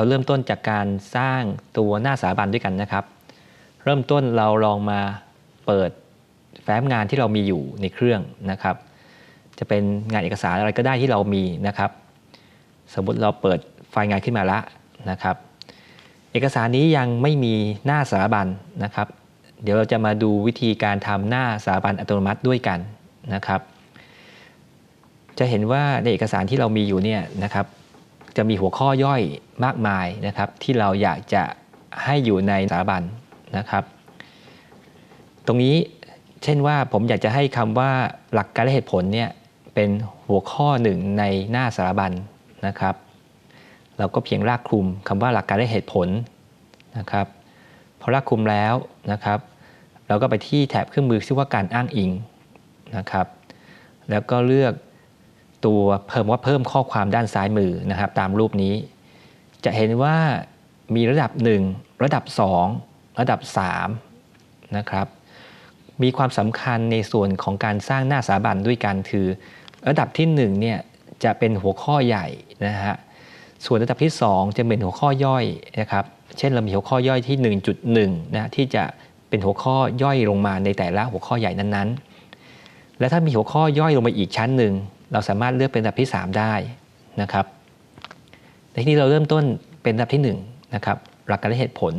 เราเริ่มต้นจากการสร้างตัวหน้าสถาบันด้วยกันนะครับ เริ่มต้นเราลองมาเปิดแฟ้มงานที่เรามีอยู่ในเครื่องนะครับ จะเป็นงานเอกสารอะไรก็ได้ที่เรามีนะครับ สมมติเราเปิดไฟล์งานขึ้นมาล้วนะครับ เอกสารนี้ยังไม่มีหน้าสถาบันนะครับ เดี๋ยวเราจะมาดูวิธีการทำหน้าสถาบันอัตโนมัติด้วยกันนะครับ จะเห็นว่าในเอกสารที่เรามีอยู่เนี่ยนะครับ จะมีหัวข้อย่อยมากมายนะครับ ที่เราอยากจะให้อยู่ในสถาบันนะครับ ตรงนี้เช่นว่าผมอยากจะให้คำว่าหลักการและเหตุผลเนี่ยเป็นหัวข้อหนึ่งในหน้าสถาบันนะครับ เราก็เพียงรากคลุมคำว่าหลักการและเหตุผลนะครับพอรากคลุมแล้วนะครับ เราก็ไปที่แถบเครื่องมือชื่อว่าการอ้างอิงนะครับ แล้วก็เลือก ตัวเพิ่มว่าเพิ่มข้อความด้านซ้ายมือนะครับตามรูปนี้ จะเห็นว่ามีระดับ 1 ระดับ 2 ระดับ3นะครับมีความสำคัญในส่วนของการสร้างหน้าสาบันด้วยกันคือ ระดับที่1เนี่ยจะเป็นหัวข้อใหญ่นะฮะส่วนระดับที่ 2 จะเป็นหัวข้อย่อยนะครับเช่นเรามีหัวข้อย่อยที่ 1.1นะที่จะเป็นหัวข้อย่อยลงมาในแต่ละหัวข้อใหญ่นั้นๆ และถ้ามีหัวข้อย่อยลงมาอีกชั้นหนึ่ง เราสามารถเลือกเป็นระดับที่ 3 ได้นะครับ ในที่นี้เราเริ่มต้นเป็นระดับที่1นะครับหลักการและเหตุผล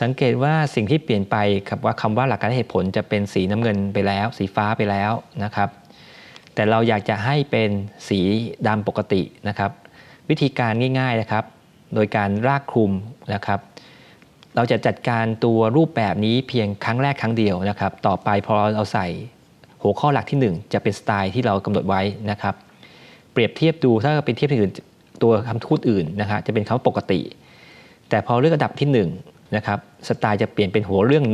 สังเกตว่าสิ่งที่เปลี่ยนไปครับว่าคำว่าหลักการและเหตุผลจะเป็นสีน้ำเงินไปแล้ว สีฟ้าไปแล้วนะครับ แต่เราอยากจะให้เป็นสีดำปกตินะครับ วิธีการง่ายๆนะครับ โดยการรากคลุมนะครับเราจะจัดการตัวรูปแบบนี้เพียงครั้งแรกครั้งเดียวนะครับ ต่อไปพอเราใส่ หัวข้อหลักที่ 1 จะเป็นสไตล์ที่เรากำหนดไว้นะครับ เปรียบเทียบดูถ้าเป็นเทียบที่อื่นตัวคำทูตอื่นนะครับจะเป็นคำปกติ แต่พอเลือกระดับที่1นะครับสไตล์จะเปลี่ยนเป็นหัวเรื่อง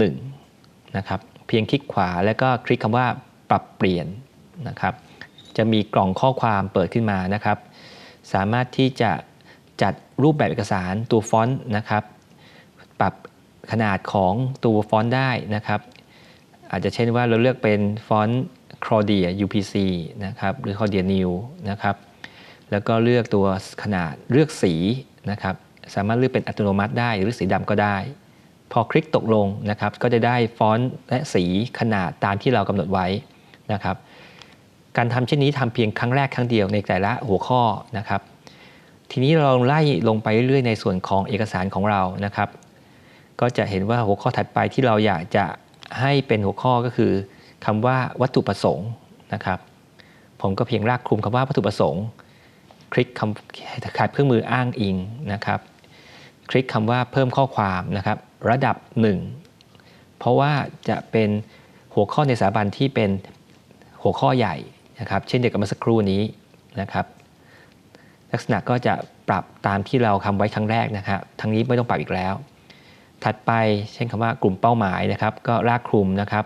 1นะครับเพียงคลิกขวาแล้วก็คลิกคำว่าปรับเปลี่ยนนะครับ จะมีกล่องข้อความเปิดขึ้นมานะครับ สามารถที่จะจัดรูปแบบเอกสารตัวฟอนต์นะครับ ปรับขนาดของตัวฟอนต์ได้นะครับ อาจจะเช่นว่าเราเลือกเป็นฟอนต์ Claudia UPC นะครับหรือ Claudia New นะครับแล้วก็เลือกตัวขนาดเลือกสีนะครับสามารถเลือกเป็นอัตโนมัติได้หรือสีดำก็ได้ พอคลิกตกลงนะครับก็จะได้ฟอนต์และสีขนาดตามที่เรากำหนดไว้นะครับการทำเช่นนี้ทำเพียงครั้งแรกครั้งเดียวในแต่ละหัวข้อนะครับ ทีนี้เราไล่ลงไปเรื่อยๆในส่วนของเอกสารของเรานะครับ ก็จะเห็นว่าหัวข้อถัดไปที่เราอยากจะ ให้เป็นหัวข้อก็คือคำว่าวัตถุประสงค์นะครับ ผมก็เพียงรากคลุมคำว่าวัตถุประสงค์ คลิกคำขาดเครื่องมืออ้างอิงนะครับ คลิกคำว่าเพิ่มข้อความนะครับ ระดับ 1 เพราะว่าจะเป็นหัวข้อในสถาบันที่เป็นหัวข้อใหญ่นะครับ เช่นเดียวกับเมื่อสักครู่นี้นะครับ ลักษณะก็จะปรับตามที่เราทำไว้ครั้งแรกนะครับทั้งนี้ไม่ต้องปรับอีกแล้ว ถัดไปเช่นคำว่ากลุ่มเป้าหมายนะครับ ก็รากคลุมนะครับ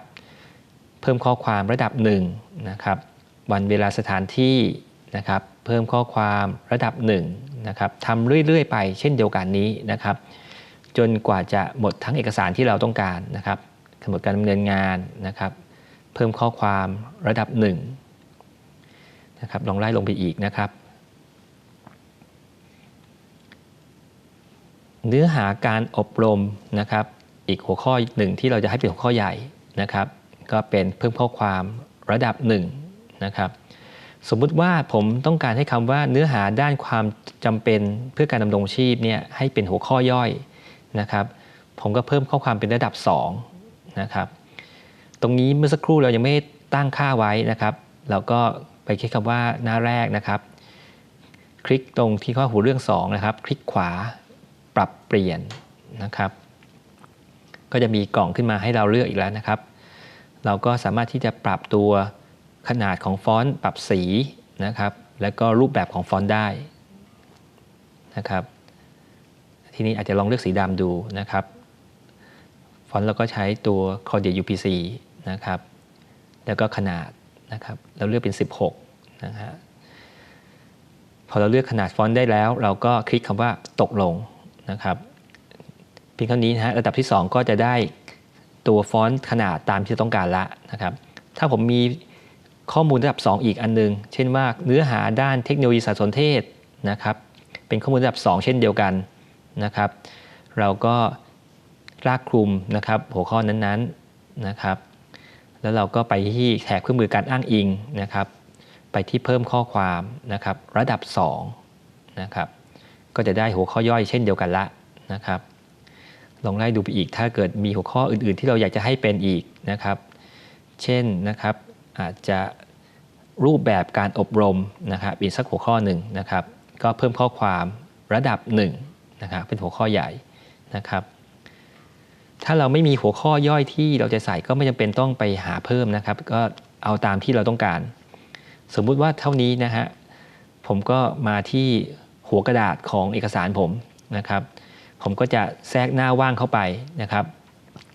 เพิ่มข้อความระดับ1นะครับวันเวลาสถานที่นะครับเพิ่มข้อความระดับ1นะครับทำเรื่อยๆ ไปเช่นเดียวกันนี้นะครับ จนกว่าจะหมดทั้งเอกสารที่เราต้องการนะครับกำหนดการดำเนินงานนะครับ เพิ่มข้อความระดับ1นะครับลองไล่ลงไปอีกนะครับ เนื้อหาการอบรมนะครับ อีกหัวข้อหนึ่งที่เราจะให้เป็นหัวข้อใหญ่นะครับ ก็เป็นเพิ่มข้อความระดับ1นะครับสมมุติว่าผมต้องการให้คำว่าเนื้อหาด้านความจำเป็นเพื่อการดำรงชีพเนี่ยให้เป็นหัวข้อย่อยนะครับ ผมก็เพิ่มข้อความเป็นระดับ2นะครับตรงนี้เมื่อสักครู่เรายังไม่ตั้งค่าไว้นะครับ เราก็ไปคลิกคำว่าหน้าแรกนะครับ คลิกตรงที่ข้อหูเรื่อง2นะครับ คลิกขวา รับเปลี่ยนนะครับ ก็จะมีกล่องขึ้นมาให้เราเลือกอีกแล้วนะครับ เราก็สามารถที่จะปรับตัวขนาดของฟอนต์ปรับสีนะครับ แล้วก็รูปแบบของฟอนต์ได้นะครับ ทีนี้อาจจะลองเลือกสีดำดูนะครับ ฟอนต์เราก็ใช้ตัว Cordia UPC นะครับ แล้วก็ขนาดนะครับ เราเลือกเป็น 16 นะฮะพอเราเลือกขนาดฟอนต์ได้แล้ว เราก็คลิกคำว่าตกลง นะครับเพียงเท่านี้นะฮะระดับที่ 2 ก็จะได้ตัวฟอนต์ขนาดตามที่ต้องการละนะครับถ้าผมมีข้อมูลระดับ 2 อีกอันนึง เช่นว่าเนื้อหาด้านเทคโนโลยีสารสนเทศนะครับเป็นข้อมูลระดับ 2 เช่นเดียวกันนะครับ เราก็ลากคลุมนะครับหัวข้อนั้นๆนะครับ แล้วเราก็ไปที่แถบเครื่องมือการอ้างอิงนะครับ ไปที่เพิ่มข้อความนะครับระดับ2นะครับ ก็จะได้หัวข้อย่อยเช่นเดียวกันละนะครับลองไล่ดูไปอีก ถ้าเกิดมีหัวข้ออื่น ๆ ที่เราอยากจะให้เป็นอีกนะครับ เช่นนะครับอาจจะรูปแบบการอบรมนะครับอีกสักหัวข้อหนึ่งนะครับ ก็เพิ่มข้อความระดับ1นะครับเป็นหัวข้อใหญ่นะครับ ถ้าเราไม่มีหัวข้อย่อยที่เราจะใส่ก็ไม่จำเป็นต้องไปหาเพิ่มนะครับ ก็เอาตามที่เราต้องการ สมมุติว่าเท่านี้นะฮะผมก็มาที่ หัวกระดาษของเอกสารผมนะครับผมก็จะแทรกหน้าว่างเข้าไปนะครับ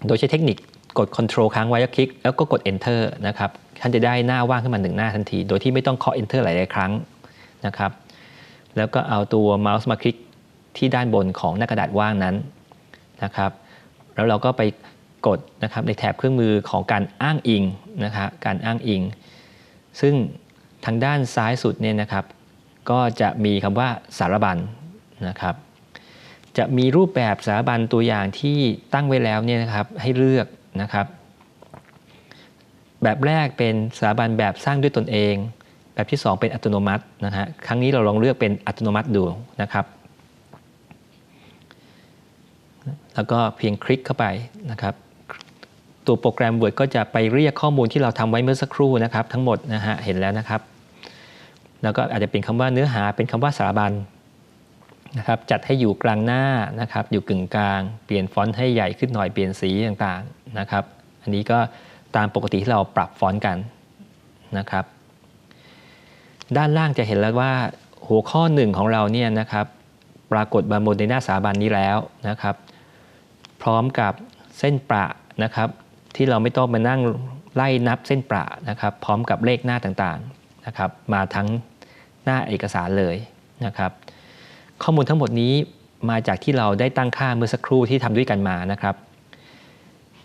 โดยใช้เทคนิคกด Ctrl ค้างไว้แล้วคลิก แล้วก็กด Enter นะครับ ท่านจะได้หน้าว่างขึ้นมาหนึ่งหน้าทันที โดยที่ไม่ต้องเคาะ Enter หลาย ๆ ครั้งนะครับ แล้วก็เอาตัวเมาส์มาคลิกที่ด้านบนของหน้ากระดาษว่างนั้นนะครับ แล้วเราก็ไปกดนะครับในแถบเครื่องมือของการอ้างอิงนะครับ การอ้างอิง ซึ่งทางด้านซ้ายสุดเนี่ยนะครับ ก็จะมีคำว่าสารบัญนะครับ จะมีรูปแบบสารบัญตัวอย่างที่ตั้งไว้แล้วเนี่ยนะครับให้เลือกนะครับ แบบแรกเป็นสถาบันแบบสร้างด้วยตนเอง แบบที่ 2 เป็นอัตโนมัตินะฮะครั้งนี้เราลองเลือกเป็นอัตโนมัติดูนะครับ แล้วก็เพียงคลิกเข้าไปนะครับตัวโปรแกรม Word ก็จะไปเรียกข้อมูลที่เราทำไว้เมื่อสักครู่นะครับ ทั้งหมดนะฮะเห็นแล้วนะครับ แล้วก็อาจจะเป็นคำว่าเนื้อหาเป็นคำว่าสารบัญนะครับจัดให้อยู่กลางหน้านะครับอยู่กึ่งกลาง เปลี่ยนฟอนต์ให้ใหญ่ขึ้นหน่อยเปลี่ยนสีต่างๆนะครับ อันนี้ก็ตามปกติที่เราปรับฟอนต์กันนะครับ ด้านล่างจะเห็นแล้วว่าหัวข้อหนึ่งของเราเนี่ยนะครับปรากฏบนบนในหน้าสาบันนี้แล้วนะครับ พร้อมกับเส้นประนะครับ ที่เราไม่ต้องมานั่งไล่นับเส้นประนะครับ พร้อมกับเลขหน้าต่างๆนะครับ มาทั้ง หน้าเอกสารเลยนะครับ ข้อมูลทั้งหมดนี้มาจากที่เราได้ตั้งค่าเมื่อสักครู่ที่ทำด้วยกันมานะครับ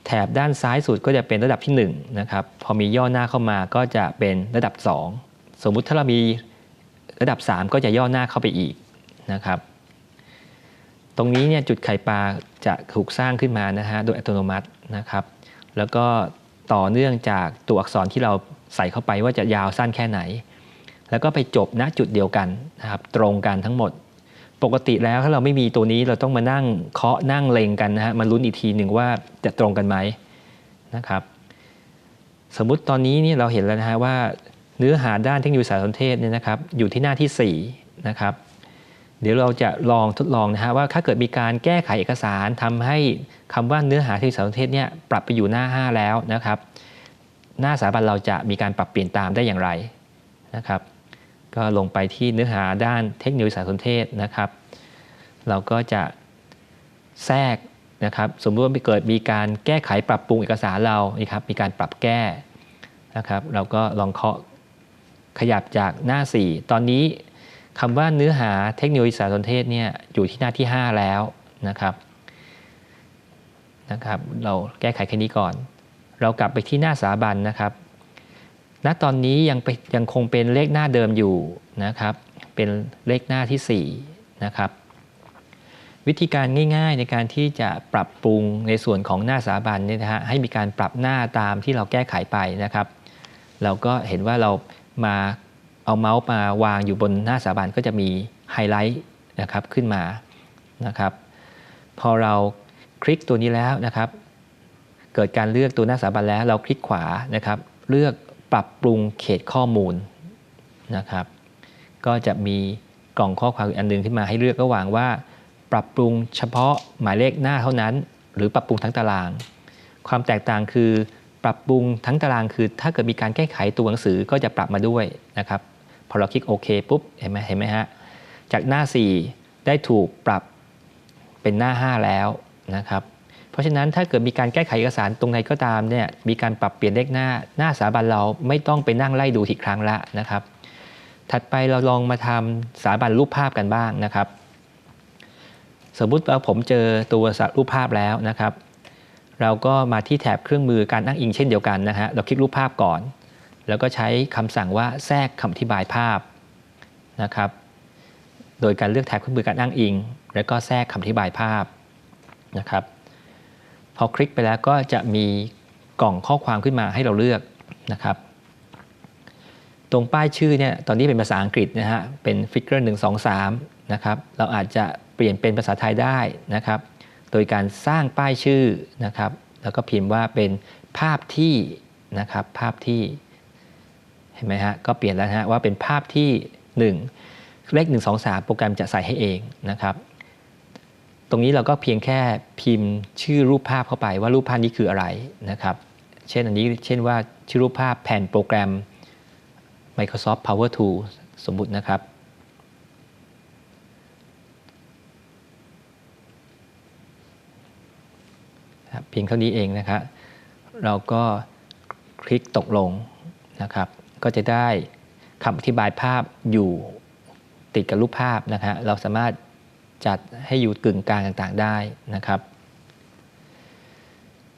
แถบด้านซ้ายสุดก็จะเป็นระดับที่1นะครับ พอมีย่อหน้าเข้ามาก็จะเป็นระดับ 2 สมมุติถ้าเรามีระดับ 3 ก็จะย่อหน้าเข้าไปอีกนะครับ ตรงนี้เนี่ยจุดไข่ปลาจะถูกสร้างขึ้นมานะฮะโดยอัตโนมัตินะครับ แล้วก็ต่อเนื่องจากตัวอักษรที่เราใส่เข้าไปว่าจะยาวสั้นแค่ไหน แล้วก็ไปจบณจุดเดียวกันนะครับตรงกันทั้งหมด ปกติแล้วถ้าเราไม่มีตัวนี้เราต้องมานั่งเคาะนั่งเลงกันนะฮะมาลุ้นอีกทีหนึ่งว่าจะตรงกันไหมนะครับสมมุติตอนนี้นี่เราเห็นแล้วนะฮะว่าเนื้อหาด้านเทคโนโลยีสารสนเทศเนี่ยนะครับอยู่ที่หน้าที่4นะครับเดี๋ยวเราจะลองทดลองนะฮะว่าถ้าเกิดมีการแก้ไขเอกสารทำให้คำว่าเนื้อหาเทคโนโลยีสารสนเทศเนี่ยปรับไปอยู่หน้า 5 แล้วนะครับ หน้าสถาบันเราจะมีการปรับเปลี่ยนตามได้อย่างไรนะครับ ก็ลงไปที่เนื้อหาด้านเทคโนโลยีสารสนเทศนะครับ เราก็จะแทรกนะครับ สมมติว่าเกิดมีการแก้ไขปรับปรุงเอกสารเรานี่ครับ มีการปรับแก้นะครับ เราก็ลองเคาะขยับจากหน้า 4 ตอนนี้คำว่าเนื้อหาเทคโนโลยีสารสนเทศเนี่ยอยู่ที่หน้าที่ 5 แล้วนะครับนะครับ เราแก้ไขแค่นี้ก่อน เรากลับไปที่หน้าสาบันนะครับ ณตอนนี้ยังยังคงเป็นเลขหน้าเดิมอยู่นะครับ เป็นเลขหน้าที่4นะครับวิธีการง่ายๆในการที่จะปรับปรุงในส่วนของหน้าสาบันเนี่ยนะฮะให้มีการปรับหน้าตามที่เราแก้ไขไปนะครับ เราก็เห็นว่าเรามาเอาเมาส์มาวางอยู่บนหน้าสาบันก็จะมีไฮไลท์นะครับขึ้นมานะครับ พอเราคลิกตัวนี้แล้วนะครับ เกิดการเลือกตัวหน้าสาบันแล้วเราคลิกขวานะครับ เลือก ปรับปรุงเขตข้อมูลนะครับ ก็จะมีกล่องข้อความอันหนึงขึ้นมาให้เลือกระหว่างว่า ปรับปรุงเฉพาะหมายเลขหน้าเท่านั้น หรือปรับปรุงทั้งตาราง ความแตกต่างคือปรับปรุงทั้งตารางคือ ถ้าเกิดมีการแก้ไขตัวหนังสือก็จะปรับมาด้วยนะครับพอเราคลิกโอเคปุ๊บเห็นไหมเห็นไหมฮะจากหน้า 4 ได้ถูกปรับเป็นหน้า 5 แล้วนะครับ ราะฉะนั้นถ้าเกิดมีการแก้ไขเอกสารตรงไหนก็ตามเนี่ยมีการปรับเปลี่ยนเลขหน้าหน้าสถาบันเราไม่ต้องไปนั่งไล่ดูทีครั้งละนะครับ ถัดไปเราลองมาทำสถาบันรูปภาพกันบ้างนะครับ สมมุติว่าผมเจอตัวรูปภาพแล้วนะครับ เราก็มาที่แถบเครื่องมือการอ้างอิงเช่นเดียวกันนะฮะเราคลิกรูปภาพก่อน แล้วก็ใช้คำสั่งว่าแทรกคำอธิบายภาพนะครับ โดยการเลือกแท็บเครื่องมือการอ้างอิง แล้วก็แทรกคำอธิบายภาพนะครับ พอคลิกไปแล้วก็จะมีกล่องข้อความขึ้นมาให้เราเลือกนะครับ ตรงป้ายชื่อเนี่ยตอนนี้เป็นภาษาอังกฤษนะฮะเป็นฟิกเกอร์หนึ่งสองสามนะครับเราอาจจะเปลี่ยนเป็นภาษาไทยได้นะครับ โดยการสร้างป้ายชื่อนะครับ แล้วก็พิมพ์ว่าเป็นภาพที่นะครับภาพที่เห็นไหมฮะก็เปลี่ยนแล้วฮะว่าเป็นภาพที่ 1 เลข1 2 3 โปรแกรมจะใส่ให้เองนะครับ ตรงนี้เราก็เพียงแค่พิมพ์ชื่อรูปภาพเข้าไปว่ารูปภาพนี้คืออะไรนะครับ เช่นอันนี้เช่นว่าชื่อรูปภาพแผ่นโปรแกรม Microsoft Power Tool สมมุตินะครับ เพียงเท่านี้เองนะครับเราก็คลิกตกลงนะครับ ก็จะได้คำอธิบายภาพอยู่ติดกับรูปภาพนะฮะเราสามารถ จัดให้อยู่กึ่งกลางต่างๆได้นะครับ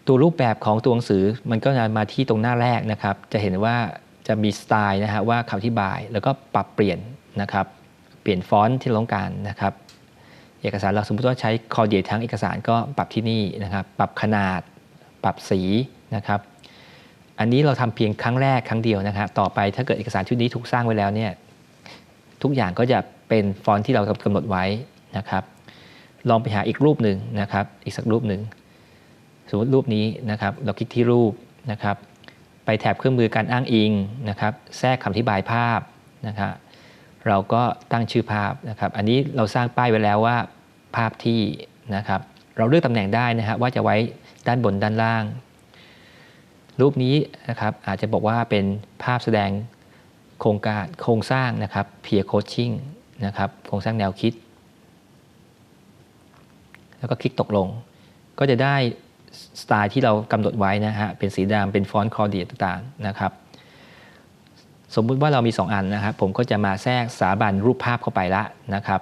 ตัวรูปแบบของตัวหนังสือมันก็จะมาที่ตรงหน้าแรกนะครับ จะเห็นว่าจะมีสไตล์นะฮะว่าคำอธิบายแล้วก็ปรับเปลี่ยนนะครับ เปลี่ยนฟอนต์ที่ต้องการนะครับ เอกสารเราสมมติว่าใช้คอเดียทั้งเอกสารก็ปรับที่นี่นะครับ ปรับขนาด ปรับสีนะครับ อันนี้เราทำเพียงครั้งแรกครั้งเดียวนะครับต่อไปถ้าเกิดเอกสารชุดนี้ถูกสร้างไว้แล้วเนี่ยทุกอย่างก็จะเป็นฟอนต์ที่เรากำหนดไว้ นะครับลองไปหาอีกรูปหนึ่งนะครับอีกสักรูปหนึ่งสมมติรูปนี้นะครับเราคลิกที่รูปนะครับ ไปแถบเครื่องมือการอ้างอิงนะครับแทรกคำอธิบายภาพนะครับเราก็ตั้งชื่อภาพนะครับ อันนี้เราสร้างป้ายไว้แล้วว่าภาพที่นะครับ เราเลือกตำแหน่งได้นะครับว่าจะไว้ด้านบนด้านล่าง รูปนี้นะครับอาจจะบอกว่าเป็นภาพแสดงโครงการโครงสร้างนะครับ peer coaching นะครับโครงสร้างแนวคิด แล้วก็คลิกตกลง ก็จะได้สไตล์ที่เรากำหนดไว้นะฮะเป็นสีดำเป็นฟอนต์คอเดียต่างๆนะครับสมมุติว่าเรามี 2 อันนะครับ ผมก็จะมาแทรกสาบันรูปภาพเข้าไปละนะครับ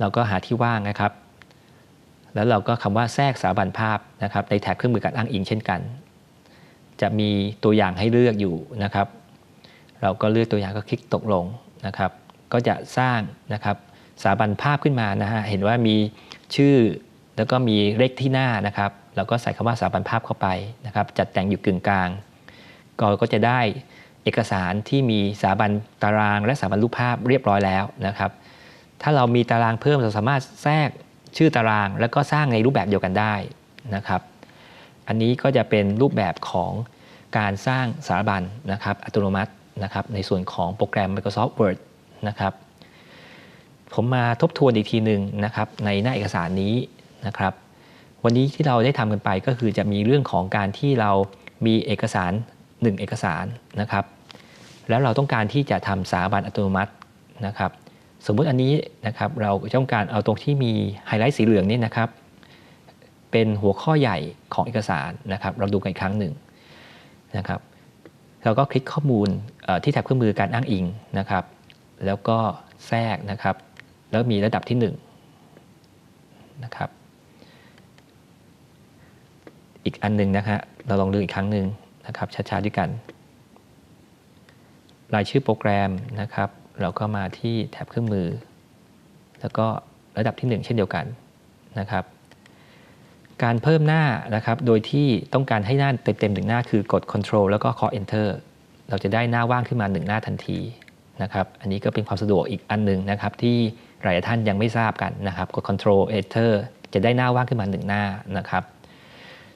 เราก็หาที่ว่างนะครับ แล้วเราก็คำว่าแทรกสาบันภาพนะครับในแท็บเครื่องมือการอ้างอิงเช่นกัน จะมีตัวอย่างให้เลือกอยู่นะครับ เราก็เลือกตัวอย่างก็คลิกตกลงนะครับ ก็จะสร้างนะครับ สถาบันภาพขึ้นมานะฮะเห็นว่ามีชื่อแล้วก็มีเลขที่หน้านะครับเราก็ใส่คำว่าสถาบันภาพเข้าไปนะครับ จัดแต่งอยู่กึ่งกลางก็ก็จะได้เอกสารที่มีสถาบันตาราง และสถาบันรูปภาพเรียบร้อยแล้วนะครับ ถ้าเรามีตารางเพิ่มเราสามารถแทรกชื่อตาราง แล้วก็สร้างในรูปแบบเดียวกันได้นะครับ อันนี้ก็จะเป็นรูปแบบของการสร้างสถาบันนะครับอัตโนมัตินะครับในส่วนของโปรแกรม Microsoft Word นะครับ ผมมาทบทวนอีกทีหนึ่งนะครับในหน้าเอกสารนี้นะครับ วันนี้ที่เราได้ทำกันไปก็คือจะมีเรื่องของการที่เรามีเอกสาร 1 เอกสารนะครับ แล้วเราต้องการที่จะทำสาบันอัตโนมัตินะครับ สมมุติอันนี้นะครับเราต้องการเอาตรงที่มีไฮไลท์สีเหลืองนี่นะครับ เป็นหัวข้อใหญ่ของเอกสารนะครับ เราดูกันอีกครั้งหนึ่งนะครับเราก็คลิกข้อมูลที่แท็บเครื่องมือการอ้างอิงนะครับ แล้วก็แทรกนะครับ แล้วมีระดับที่1นะครับ อีกอันหนึงนะฮะเราลองดูอีกครั้งหนึ่งนะครับช้าๆด้วยกัน รายชื่อโปรแกรมนะครับ เราก็มาที่แท็บเครื่องมือ แล้วก็ระดับที่ 1 เช่นเดียวกันนะครับ การเพิ่มหน้านะครับ โดยที่ต้องการให้หน้าเต็มๆหนึ่งหน้าคือกด Control แล้วก็ Call Enter เราจะได้หน้าว่างขึ้นมา 1 หน้าทันที นะครับอันนี้ก็เป็นความสะดวกอีกอันหนึ่งนะครับที่หลายท่านยังไม่ทราบกันนะครับกด Control Enter จะได้หน้าว่างขึ้นมา1หน้านะครับ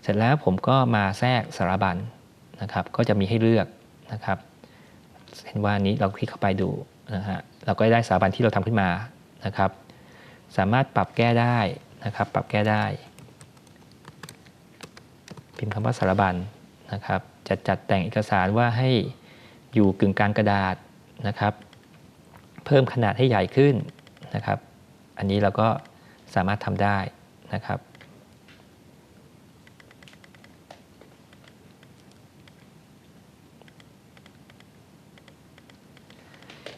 เสร็จแล้วผมก็มาแทรกสารบัญนะครับ ก็จะมีให้เลือกนะครับ เห็นว่านี้เราคลิกเข้าไปดูนะฮะเราก็ได้สถาบันที่เราทำขึ้นมานะครับ สามารถปรับแก้ได้นะครับ ปรับแก้ได้ พิมพ์คำว่าสารบัญนะครับจะจัดแต่งเอกสารว่าให้อยู่กึ่งกลางกระดาษ นะครับ เพิ่มขนาดให้ใหญ่ขึ้นนะครับ อันนี้เราก็สามารถทำได้นะครับ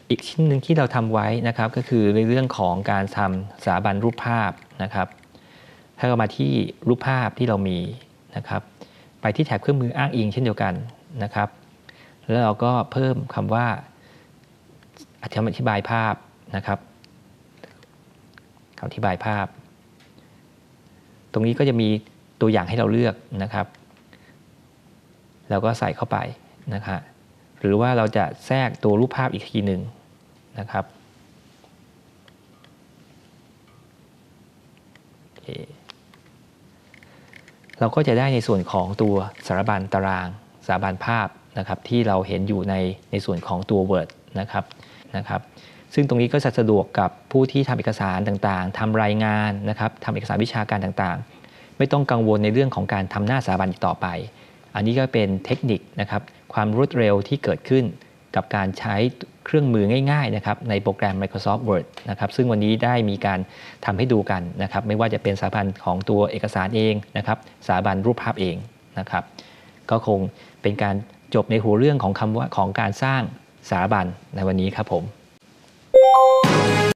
อีกชิ้นหนึ่งที่เราทำไว้นะครับก็คือในเรื่องของการทำสถาบันรูปภาพนะครับ ถ้าเรามาที่รูปภาพที่เรามีนะครับ ไปที่แถบเครื่องมืออ้างอิงเช่นเดียวกันนะครับ แล้วเราก็เพิ่มคำว่า อธิบายภาพนะครับอธิบายภาพ ตรงนี้ก็จะมีตัวอย่างให้เราเลือกนะครับ แล้วก็ใส่เข้าไปนะครับหรือว่าเราจะแทรกตัวรูปภาพอีกทีหนึ่งนะครับเเราก็จะได้ในส่วนของตัวสารบัญตาราง สารบัญภาพนะครับที่เราเห็นอยู่ในในส่วนของตัว Word นะครับ นะครับซึ่งตรงนี้ก็จะสะดวกกับผู้ที่ทำเอกสารต่างๆทำรายงานนะครับทำเอกสารวิชาการต่างๆ ไม่ต้องกังวลในเรื่องของการทำหน้าสถาบันอีกต่อไป อันนี้ก็เป็นเทคนิคนะครับความรวดเร็วที่เกิดขึ้นกับการใช้เครื่องมือง่ายๆนะครับในโปรแกรม Microsoft Word นะครับซึ่งวันนี้ได้มีการทำให้ดูกันนะครับไม่ว่าจะเป็นสถาบันของตัวเอกสารเองนะครับสถาบันรูปภาพเองนะครับก็คงเป็นการจบในหัวเรื่องของคำว่าของการสร้าง สาบันในวันนี้ครับผม